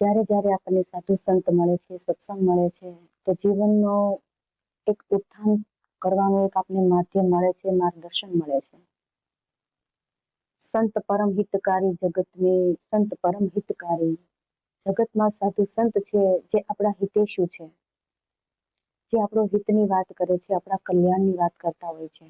જ્યારે જ્યારે આપણને સાધુ સંત મળે છે, સત્સંગ મળે છે, તો જીવનનો એક ઉત્થાન કરવાનું એક આપને માધ્યમ મળે છે, માર્ગદર્શન મળે છે. સંત પરમ હિતકારી જગત સંત પરમ હિતકારી. જગતમાં સાધુ સંત છે જે આપણા હિતેશુ છે. જે આપણો હિતની વાત કરે છે, આપણા કલ્યાણની વાત કરતા હોય છે.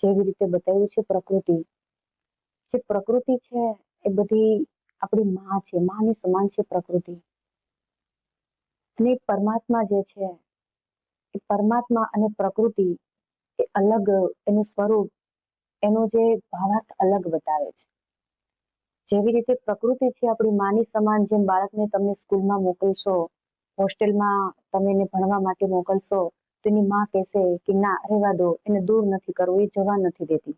જેવી રીતે બતાવ્યું છે પ્રકૃતિ. જે પ્રકૃતિ છે એ બધી આપણી માં છે, માની સમાન છે પ્રકૃતિ. અને પરમાત્મા જે છે, એ પરમાત્મા અને પ્રકૃતિ એ અલગ એનું સ્વરૂપ, એનો જે ભાવાર્થ અલગ બતાવે છે. જેવી રીતે પ્રકૃતિ છે, આપણી માની સમાન જેમ બાળકને તમે સ્કૂલમાં મોકલશો, હોસ્ટેલમાં તમે એને ભણવા માટે મોકલશો, તો એની માં કહેશે કે ના, રહેવા દો, એને દૂર નથી કરવું, એ જવા નથી દેતી.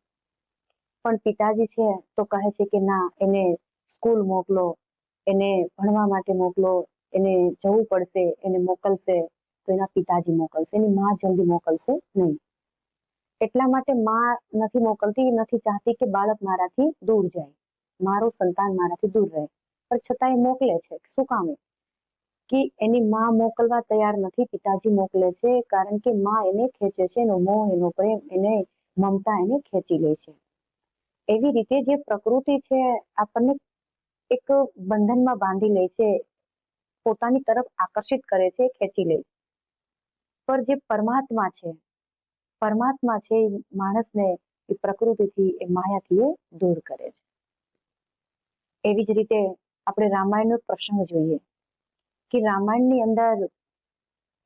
પણ પિતાજી છે, તો કહે છે કે ના, એને સ્કૂલ મોકલો, એને ભણવા માટે મોકલો, એને જવું પડશે, એને મોકલશે, તો એના પિતાજી મોકલશે, એની માં જલ્દી મોકલશે નહીં. એટલા માટે માં નથી મોકલતી, નથી ચાહતી કે બાળક મારાથી દૂર જાય. મારું સંતાન મારાથી દૂર રહે. પણ છતાં એ મોકલે છે. શું કામે કે એની માં મોકલવા તૈયાર નથી, પિતાજી મોકલે છે, કારણ કે માં એને ખેંચે છે, એનો મોહ, એનો પ્રેમ, એને મમતા એને ખેંચી લે છે. એવી રીતે જે પ્રકૃતિ છે, આપણને એક બંધનમાં બાંધી લે છે, પોતાની તરફ આકર્ષિત કરે છે, ખેંચી લે. પર જે પરમાત્મા છે પરમાત્મા છે માણસને, એ પ્રકૃતિથી, એ માયાથી એ દૂર કરે છે. એવી જ રીતે આપણે રામાયણનો પ્રસંગ જોઈએ. કે રામાયણની અંદર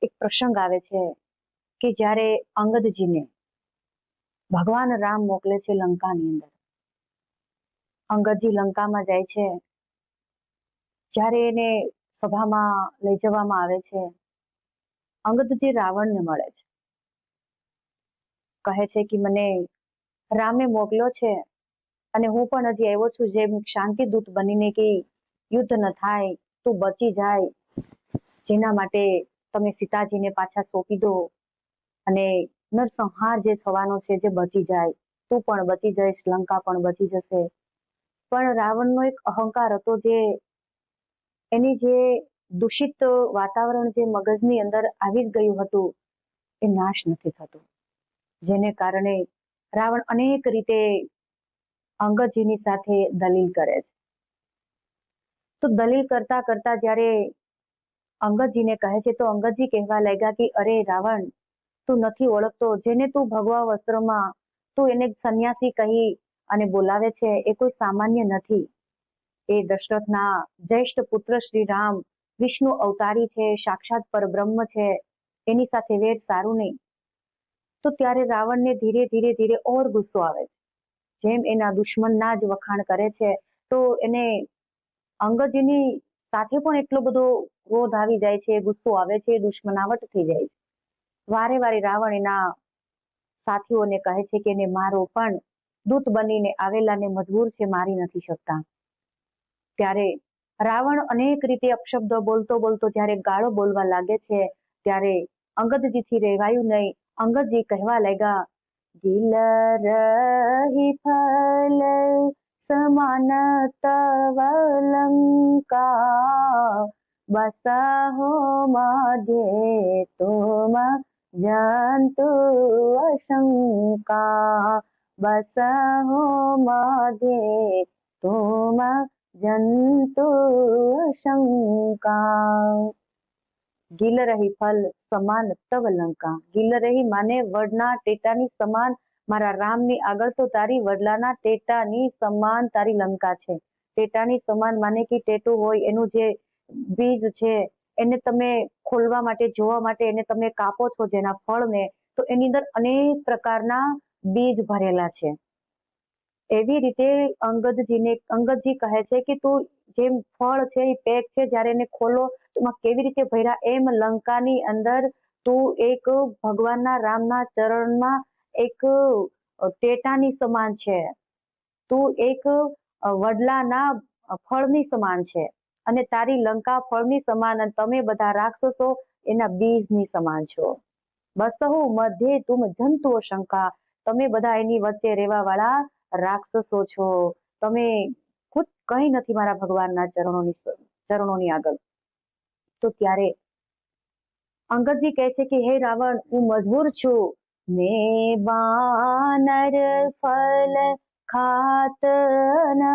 એક પ્રસંગ આવે છે કે જ્યારે અંગદજીને ભગવાન રામ મોકલે છે લંકાની અંદર. અંગદજી લંકામાં જાય છે જ્યારે એને સભામાં લઈ જવામાં આવે છે અંગદજી રાવણને મળે છે, કહે છે કે મને રામે મોકલ્યો છે અને હું પણ હજી આવ્યો છું, જેમ શાંતિ દૂત બનીને કે યુદ્ધ ન થાય, તું બચી જાય, જેના માટે તમે સીતાજીને પાછા સોંપી દો અને નરસંહાર જે થવાનો છે જે બચી જાય, તું પણ બચી જઈશ, લંકા પણ બચી જશે. પણ રાવણનો એક અહંકાર હતો જે એની જે દૂષિત વાતાવરણ જે મગજની અંદર આવી જ ગયું હતું, એ નાશ નથી થતું. જેને કારણે રાવણ અનેક રીતે અંગદજીની સાથે દલીલ કરે છે. તો દલીલ કરતા કરતા જ્યારે અંગદજીને કહે છે, તો અંગતજી કહેવા લાગ્યા કે, અરે રાવણ, તું નથી ઓળખતો. જેને તું ભગવા વસ્ત્રમાં તું એને સંન્યાસી કહી અને બોલાવે છે, એ કોઈ સામાન્ય નથી. એ દશરથના જ્યેષ્ઠ પુત્ર શ્રી રામ વિષ્ણુ અવતારી છે, સાક્ષાત પરબ્રહ્મ છે, એની સાથે વેર સારું નહીં. તો ત્યારે રાવણને ધીરે ધીરે ધીરે ઓર ગુસ્સો આવે છે. જેમ એના દુશ્મનના જ વખાણ કરે છે, તો એને અંગજીની સાથે પણ એટલો બધો ક્રોધ આવી જાય છે, ગુસ્સો આવે છે, દુશ્મનાવટ થઈ જાય છે. વારે વારે રાવણ એના સાથીઓને કહે છે કે એને મારો પણ દૂત બનીને આવેલાને મજબૂર છે, મારી નથી શકતા. ત્યારે રાવણ અનેક રીતે અપશબ્દો બોલતો બોલતો જ્યારે ગાળો બોલવા લાગે છે, ત્યારે અંગદજીથી રહેવાયું નહીં. અંગદજી કહેવા લાગ્યા, દિલ રહી ફલ સમાન તવલંકા બસાહો માધ્યે તુમ જંતુ અશંકા, બસાહો માધ્યે તુમ જંતુ શંકા ગીલ રહી ફલ સમાન તવ લંકા. ગીલ રહી માને વડના ટેટાની સમાન. મારા રામની આગળ તો તારી વડલાના ટેટાની સમાન તારી લંકા છે. ટેટાની સમાન માને કે ટેટું હોય એનું જે બીજ છે, એને તમે ખોલવા માટે, જોવા માટે એને તમે કાપો છો જેના ફળને, તો એની અંદર અનેક પ્રકારના બીજ ભરેલા છે. એવી રીતે અંગદજીને, અંગદજી કહે છે કે તું જેમ ફળ છે, એ પેક છે, જ્યારે એને ખોલો, તો કેવી રીતે ભર્યા? એમ લંકાની અંદર તું એક ભગવાનના રામના ચરણમાં એક ટેટાની સમાન છે. તું એક વડલાના ફળની સમાન છે અને તારી લંકા ફળની સમાન અને તમે બધા રાક્ષસો એના બીજની સમાન છો. બસહુ મધ્યે તુમ જંતુઓ શંકા, તમે બધા એની વચ્ચે રહેવા વાળા રાક્ષસો છો. તમે ખુદ કઈ નથી મારા ભગવાનના ચરણોની ચરણોની આગળ. તો ત્યારે અંગદજી કહે છે કે, હે રાવણ, હું મજબૂર છું. મેં વાનર ફલ ખાત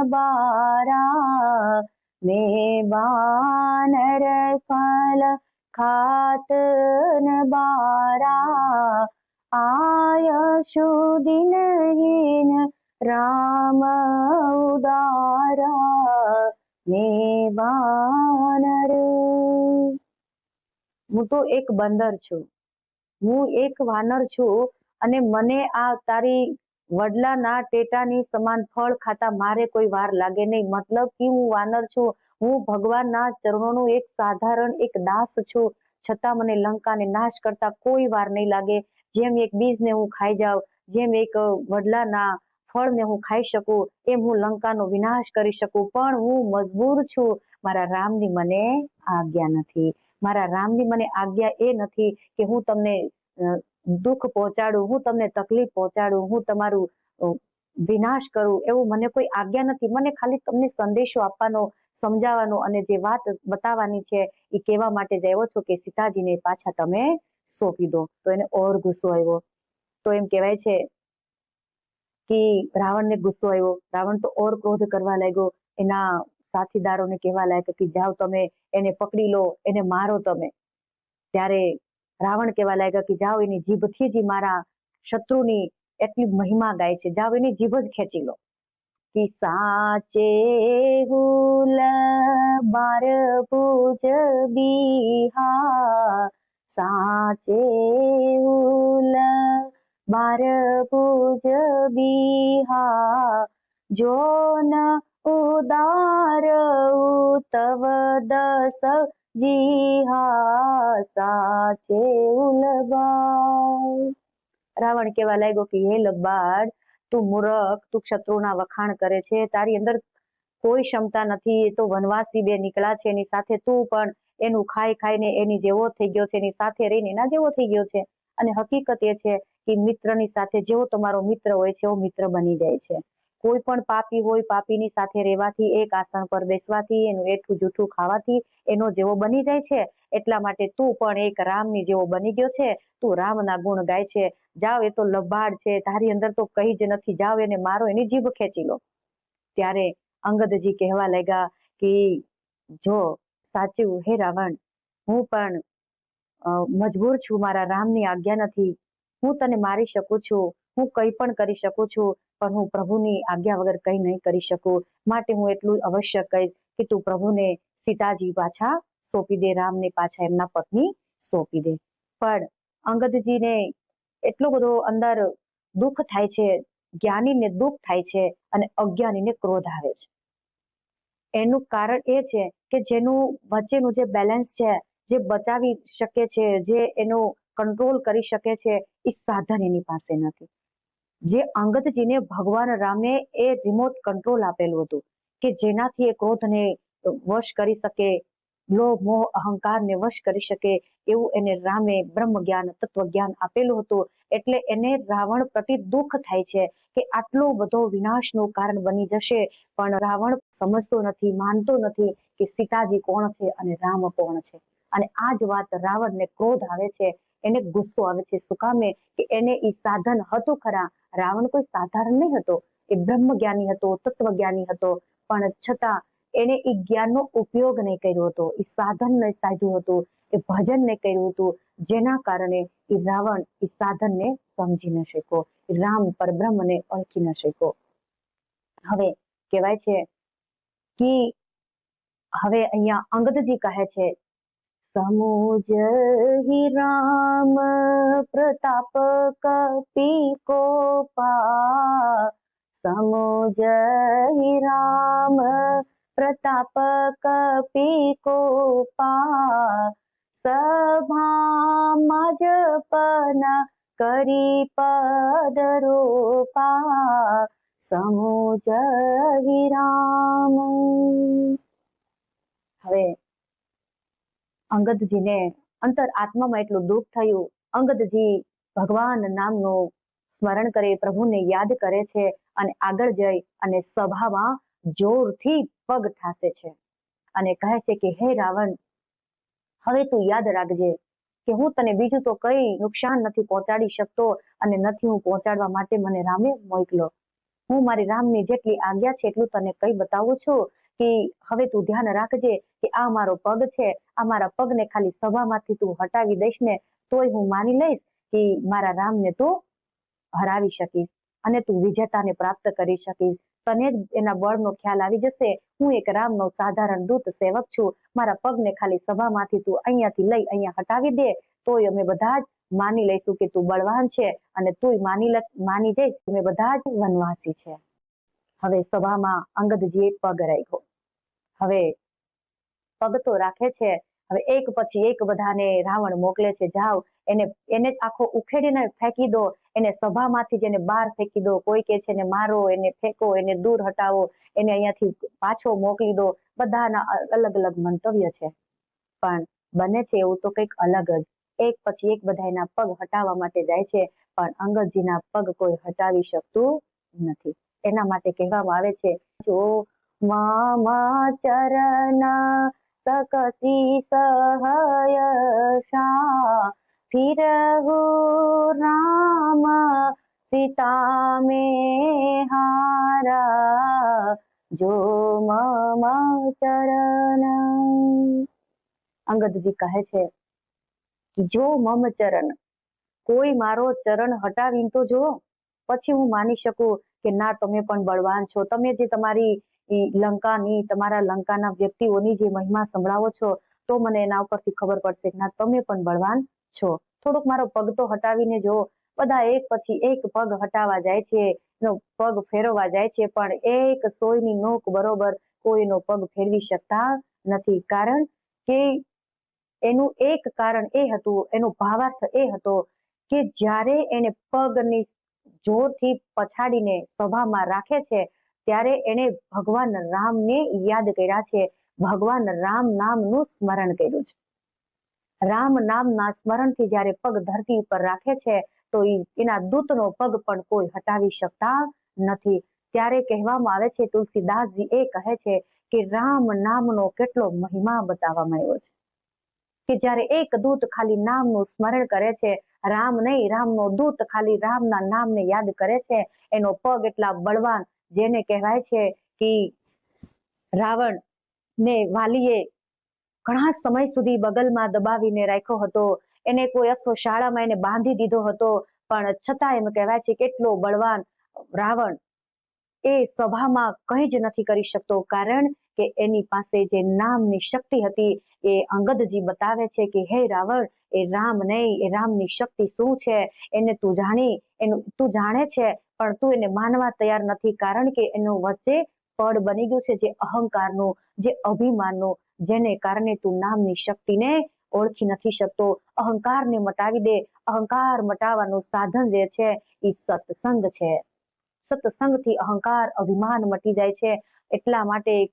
બારા. મેં વાનર ફલ ખાત બારા. આયશુ દિનહીન રામ ઉદારા મેં વાનર હું તો એક બંદર છું. હું એક વાનર છું અને મને આ તારી વડલાના ટેટાની સમાન ફળ ખાતા મારે કોઈ વાર લાગે નહીં. મતલબ કે હું વાનર છું. હું ભગવાનના ચરણોનું એક સાધારણ એક દાસ છું. છતાં મને લંકાને નાશ કરતા કોઈ વાર નહીં લાગે. જેમ એક બીજને હું ખાઈ જાઉં, જેમ એક વડલાના ફળને હું ખાઈ શકું, એમ હું લંકાનો વિનાશ કરી શકું, પણ હું મજબૂર છું. મારા રામની મને આજ્ઞા નથી. મારા રામની મને આજ્ઞા એ નથી કે હું તમને દુઃખ પહોંચાડું, હું તમને તકલીફ પહોંચાડું, હું તમારું વિનાશ કરું, એવું મને કોઈ આજ્ઞા નથી. મને ખાલી તમને સંદેશો આપવાનો, સમજાવવાનો અને જે વાત બતાવવાની છે એ કહેવા માટે આવ્યો છો કે સીતાજીને પાછા તમે સોંપી દો. તો એને ઓર ગુસ્સો આવ્યો. તો એમ કહેવાય છે કે રાવણને ગુસ્સો આવ્યો. રાવણ તો ઓર ક્રોધ કરવા લાગ્યો. એના સાથીદારોને કહેવા લાગ્યા કે જાઓ તમે, એને પકડી લો, એને મારો તમે. ત્યારે રાવણ કહેવા લાગ્યા કે જાઓ, એની જીભથી જ મારા શત્રુની એટલી મહિમા ગાય છે. જાઓ, એની જીભ જ ખેંચી લો. કે સાચે હુલ બાર પૂજ બિહા સાચે હુલ બાર પૂજ બિહા જોન ઉદાર તવ દસ જીહા સાચે ઉલબાડ. રાવણ કેવા લાગ્યો કે, હે લબાડ, તું મૂરખ, તું શત્રુના વખાણ કરે છે, તારી અંદર કોઈ ક્ષમતા નથી, એ તો વનવાસી બે નીકળ્યા છે, એની સાથે તું પણ એનું ખાઈ ખાઈને એની જેવો થઈ ગયો છે, એની સાથે રહીને એના જેવો થઈ ગયો છે. અને હકીકત એ છે કે મિત્રની સાથે જેવો તમારો મિત્ર હોય છે એવો મિત્ર બની જાય છે. કોઈ પણ પાપી હોય, પાપીની સાથે રહેવાથી, એક આસન પર બેસવાથી, એનું એઠું જૂઠું ખાવાથી એનો જેવો બની જાય છે. એટલા માટે તું પણ એક રામની જેવો બની ગયો છે. તું રામના ગુણ ગાય છે. જાવ એ તો લબાડ છે. તારી અંદર તો કઈ જ નથી. જાવ એને મારો, એની જીભ ખેંચી લો. ત્યારે અંગદજી કહેવા લાગ્યા કે, જો સાચું હે રાવણ, હું પણ મજબૂર છું, મારા રામની આજ્ઞા નથી. હું તને મારી શકું છું, હું કંઈ પણ કરી શકું છું, પણ હું પ્રભુની આજ્ઞા વગર કંઈ નહીં કરી શકું. માટે હું એટલું અવશ્ય કહીશ કે તું પ્રભુને સીતાજી પાછા સોંપી દે, રામને પાછા એમના પત્ની સોંપી દે. પણ અંગદજીને એટલો બધો અંદર દુઃખ થાય છે, જ્ઞાનીને દુઃખ થાય છે અને અજ્ઞાનીને ક્રોધ આવે છે. એનું કારણ એ છે કે જેનું વચ્ચેનું જે બેલેન્સ છે જે બચાવી શકે છે, જે એનો કંટ્રોલ કરી શકે છે, એ સાધન એની પાસે નથી. જે અંગતજીને ભગવાન રામે એ રિમોટ કંટ્રોલ આપેલું હતું કે જેનાથી એ ક્રોધને વશ કરી શકે, લોભ, મોહ, અહંકારને વશ કરી શકે એવું એને રામે બ્રહ્મ જ્ઞાન તત્વ જ્ઞાન આપેલું હતું. એટલે એને રાવણ પ્રતિ દુઃખ થાય છે કે આટલો બધો વિનાશનું કારણ બની જશે, પણ રાવણ સમજતો નથી, માનતો નથી કે સીતાજી કોણ છે અને રામ કોણ છે. અને આ જ વાત રાવણને ક્રોધ આવે છે, એને ગુસ્સો આવે છે. શું કે એને એ સાધન હતું ખરા. રાવણ કોઈ સાધારણ નહીં હતો. એ બ્રહ્મ જ્ઞાની હતો, તત્વજ્ઞાની હતો. પણ છતાં એને એ જ્ઞાનનો ઉપયોગ નહીં કર્યો હતો. એ સાધન નહીં સાધ્યું હતું. એ ભજન નહીં કર્યું હતું. જેના કારણે એ રાવણ એ સાધનને સમજી ન શક્યો. રામ પરબ્રહ્મને ઓળખી ન શક્યો. હવે કહેવાય છે કે હવે અહીંયા અંગદજી કહે છે સમુજ હિ રામ પ્રતાપ કપી કોપા સમુજ હિ રામ પ્રતાપ કપી કોપા સભામાં જપના કરી પદ રૂપા સમુજ હિ રામ હવે અંગદજીને અંતર આત્મામાં એટલું દુઃખ થયું. અંગદજી ભગવાન નામનું સ્મરણ કરે, પ્રભુને યાદ કરે છે અને આગળ જઈ અને સભામાં જોરથી પગ ઠાસે છે અને કહે છે કે, હે રાવણ, હવે તું યાદ રાખજે કે હું તને બીજું તો કઈ નુકસાન નથી પહોંચાડી શકતો અને નથી હું પહોંચાડવા માટે મને રામે મોકલો. હું મારી રામની જેટલી આજ્ઞા છે એટલું તને કઈ બતાવું છું. કે હવે તું ધ્યાન રાખજે કે આ મારો પગ છે, આ મારા પગને ખાલી સભામાંથી તું હટાવી દઈશ ને તોય હું માની લઈશ કે મારા રામને તું હરાવી શકીશ અને તું વિજેતાને પ્રાપ્ત કરી શકીશ. તને એના બળનો ખ્યાલ આવી જશે. હું એક રામનો સાધારણ દૂત સેવક છું. મારા પગને ખાલી સભામાંથી તું અહીંયાથી લઈ અહીંયા હટાવી દે. તોય અમે બધા જ માની લઈશું કે તું બળવાન છે અને તુંય માની માની જઈશ અમે બધા જ વનવાસી છે. હવે સભામાં અંગદજીએ પગ રાખ્યો. હવે પગ તો રાખે છે. હવે એક પછી એક બધાને રાવણ મોકલે છે. જાઓ, એને એને આખો ઉખેડીને ફેંકી દો. એને સભામાંથી જેને બહાર ફેંકી દો. કોઈ કે છે ને મારો, એને ફેંકો, એને દૂર હટાવો. એને અહીંયાથી પાછો મોકલી દો. બધાના અલગ અલગ મંતવ્ય છે. પણ બને છે એવું તો કંઈક અલગ જ. એક પછી એક બધા એના પગ હટાવવા માટે જાય છે. પણ અંગદજીના પગ કોઈ હટાવી શકતું નથી. એના માટે કહેવામાં આવે છે, જો મામા ચરના તકસી સહયશા ફિરગુ રામ સીતા મે હારા જો મામા ચરણ અંગદજી કહે છે જો મમ ચરણ કોઈ મારો ચરણ હટાવીને તો જો પછી હું માની શકું કે ના તમે પણ બળવાન છો તમે જે તમારી લંકાની, તમારા લંકાના વ્યક્તિઓની જે મહિમા સંભળાવો છો, તો મને એના ઉપરથી ખબર પડશે ના, તમે પણ બળવાન છો. થોડુંક મારો પગ તો હટાવીને જો બધા એક પછી એક પગ હટાવા જાય છે પગ ફેરવવા જાય છે, પણ એક સોયની નોક બરોબર કોઈનો પગ ફેરવી શકતા નથી. કારણ કે એનું એક કારણ એ હતું, એનો ભાવાર્થ એ હતો કે જ્યારે એને પગની જોરથી પછાડીને સભામાં રાખે છે ત્યારે એને ભગવાન રામને યાદ કર્યા છે. ભગવાન રામ નામનું સ્મરણ કર્યું છે. રામ નામના સ્મરણથી જ્યારે પગ ધરતી ઉપર રાખે છે, તો એના દૂતનો પગ પણ કોઈ હટાવી શકતા નથી. ત્યારે કહેવામાં આવે છે, તુલસીદાસજી એ કહે છે કે રામ નામનો કેટલો મહિમા બતાવવામાં આવ્યો છે. કે જ્યારે એક દૂત ખાલી નામનું સ્મરણ કરે છે, રામ નહીં, રામનો દૂત ખાલી રામના નામને યાદ કરે છે, એનો પગ એટલા બળવાન જેને કહેવાય છે કે રાવણ ને વાલીએ ઘણા સમય સુધી બગલમાં દબાવીને રાખ્યો હતો. એને કોઈ અસો શાળામાં એને બાંધી દીધો હતો. પણ છતાં એમ કહેવાય છે કેટલો બળવાન રાવણ એ સભામાં કંઈ જ નથી કરી શકતો. કારણ કે એની પાસે જે નામની શક્તિ હતી એ અંગદજી બતાવે છે કે, હે રાવણ, એ રામ નહીં, એ રામની શક્તિ શું છે? એને તું જાણી, એનું, તું જાણે છે પણ તું એને માનવા તૈયાર નથી કારણ કે એનું વચ્ચે પડ બની ગયું છે જે અહંકારનું, જે અભિમાનનું, જેને કારણે તું નામની શક્તિને ઓળખી નથી શકતો. અહંકારને મટાવી દે. અહંકાર મટાવવાનું સાધન જે છે એ સત્સંગ છે. સત્સંગથી અહંકાર, અભિમાન મટી જાય છે. એટલા માટે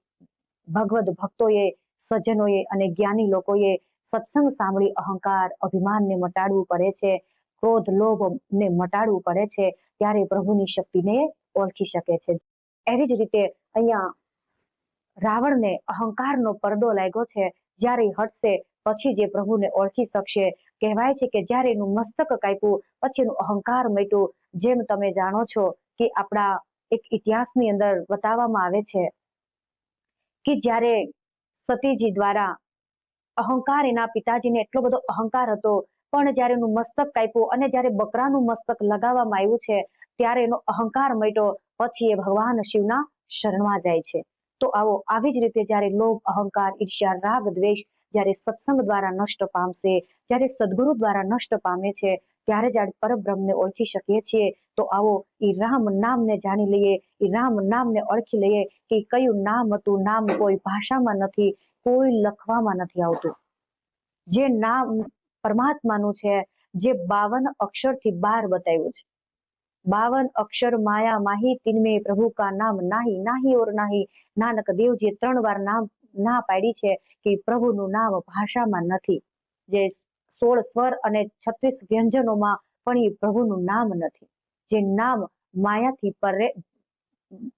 ભગવદ ભક્તોએ સજ્જનોએ અને જ્ઞાની લોકોએ સત્સંગ સાંભળી અહંકાર, અભિમાનને મટાડવું પડે છે. ક્રોધ લોભ ને મટાડવું પડે છે. ત્યારે પ્રભુની શક્તિને ઓળખી શકે છે. એવી જ રીતે અહીંયા રાવણને અહંકારનો પડદો લાગ્યો છે. જ્યારે હટશે, પછી જે પ્રભુને ઓળખી શકશે. કહેવાય છે કે જ્યારે એનું મસ્તક કાપ્યું, પછી એનું અહંકાર મટ્યું. જેમ તમે જાણો છો કે આપણા એક ઇતિહાસની અંદર બતાવવામાં આવે છે કે જ્યારે સતીજી દ્વારા અહંકાર એના પિતાજીને એટલો બધો અહંકાર હતો પણ જ્યારે એનું મસ્તક કાપ્યું અને જ્યારે બકરાનું મસ્તક લગાવવામાં આવ્યું છે, ત્યારે એનો અહંકાર મટ્યો પછી એ ભગવાન શિવના શરણમાં જાય છે. તો આવો, આવી જ રીતે જ્યારે લોભ, અહંકાર, ઈર્ષ્યા, રાગ, દ્વેષ જ્યારે સત્સંગ દ્વારા નષ્ટ પામશે, જ્યારે સદગુરુ દ્વારા નષ્ટ પામે છે, ત્યારે જ પરબ્રહ્મને ઓળખી શકીએ છીએ. તો આવો એ રામ નામને જાણી લઈએ એ રામ નામને ઓળખી લઈએ કે કયું નામ હતું, નામ કોઈ ભાષામાં નથી, કોઈ લખવામાં નથી આવતું. જે નામ પરમાત્માનું છે, જે બાવન અક્ષરથી બાર બતાવ્યું છે. બાવન અક્ષર માયા માહી, તિનમે પ્રભુ કા નામ નાહી નાહી ઓર નાહી. નાનક દેવજીએ ત્રણ વાર નામ ના પાડી છે કે પ્રભુનું નામ ભાષામાં નથી. જે સોળ સ્વર અને છત્રીસ વ્યંજનોમાં પણ એ પ્રભુનું નામ નથી. જે નામ માયાથી પરે,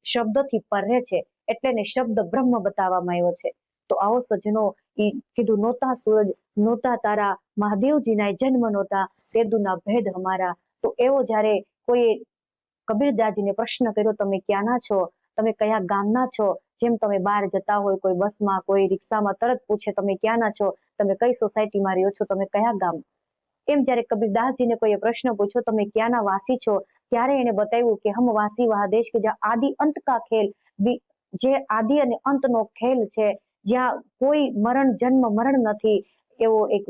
શબ્દથી પરે છે, એટલે શબ્દ બ્રહ્મ બતાવવામાં આવ્યો છે. તો આવો સજ્જનો ઈ કીધું નોતા સૂરજ નોતા તારા, મહાદેવજીના જન્મ નોતા તેદુના ભેદ અમારા. તો એવો જ્યારે કોઈ કબીરદાસજીને પ્રશ્ન કર્યો, તમે ક્યાંના છો? તમે કયા ગામના છો? જેમ તમે બહાર જતા હોય, કોઈ બસમાં, કોઈ રિક્ષામાં, તરત પૂછે, તમે ક્યાંના છો? તમે કઈ સોસાયટીમાં રહ્યો છો? તમે કયા ગામ? એમ જ્યારે કબીરદાસજીને કોઈએ પ્રશ્ન પૂછ્યો, તમે ક્યાંના વાસી છો? ત્યારે એને બતાવ્યું કે, હમ વાસી વાહ દેશ કે જ્યાં આદિ અંત કા ખેલ, જે આદિ અને અંતનો ખેલ છે જ્યાં કોઈ મરણ જન્મ મરણ નથી એવો એક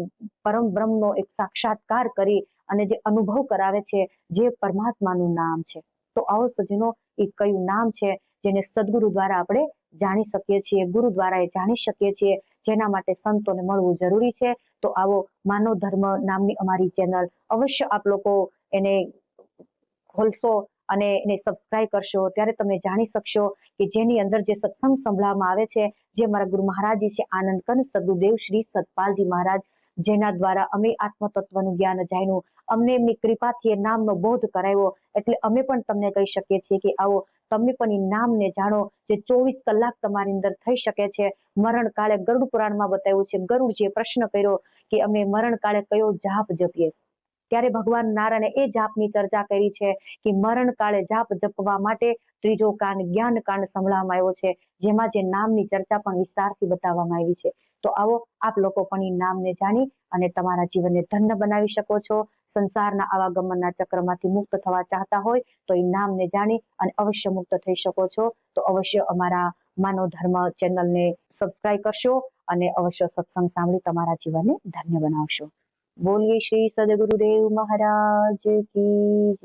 પરમ બ્રહ્મનો એક સાક્ષાત્કાર કરી અને જે અનુભવ કરાવે છે, જે પરમાત્માનું નામ છે. તો આવો સજ્જનો, એ કયું નામ છે, જેને સદગુરુ દ્વારા આપણે જાણી શકીએ છીએ, ગુરુ દ્વારા એ જાણી શકીએ છીએ, જેના માટે સંતોને મળવું જરૂરી છે. તો આવો માનવ ધર્મ નામની અમારી ચેનલ અવશ્ય આપ લોકો એને ખોલશો અને એને સબસ્ક્રાઇબ કરશો, ત્યારે તમે જાણી શકશો કે જેની અંદર જે સત્સંગ સંભળાવવામાં આવે છે, જે મારા ગુરુ મહારાજજી છે આનંદ કન સદગુદેવ શ્રી સતપાલજી મહારાજ, જેના દ્વારા અમે આત્મતત્વનું જ્ઞાન જાણ્યું અમને એમની કૃપાથી એ નામનો બોધ કરાવ્યો, એટલે અમે પણ તમને કહી શકીએ છીએ કે આવો, તમે પણ એ નામને જાણો, જે ચોવીસ કલાક તમારી અંદર થઈ શકે છે. મરણ કાળે ગરુડ પુરાણમાં બતાવ્યું છે ગરુડજીએ પ્રશ્ન કર્યો કે અમે મરણ કાળે કયો જાપ જપીએ? ત્યારે ભગવાન નારાયણે એ જાપની ચર્ચા કરી છે કે મરણ કાળે જાપ જપવા માટે ત્રીજો કાન જ્ઞાન કાંડ સંભળાવવામાં આવ્યો છે, જેમાં જે નામની ચર્ચા પણ વિસ્તારથી બતાવવામાં આવી છે. તો આવો આપ લોકો પણ એ નામને જાણી અને તમારા જીવનને ધન્ય બનાવી શકો છો. સંસારના આવાગમનના ચક્રમાંથી મુક્ત થવા ચાહતા હોય તો એ નામને જાણી અને અવશ્ય મુક્ત થઈ શકો છો. તો અવશ્ય અમારા માનવ ધર્મ ચેનલને સબસ્ક્રાઇબ કરશો અને અવશ્ય સત્સંગ સાંભળી તમારા જીવનને ધન્ય બનાવશો. બોલીએ શ્રી સદગુરુદેવ મહારાજ કી.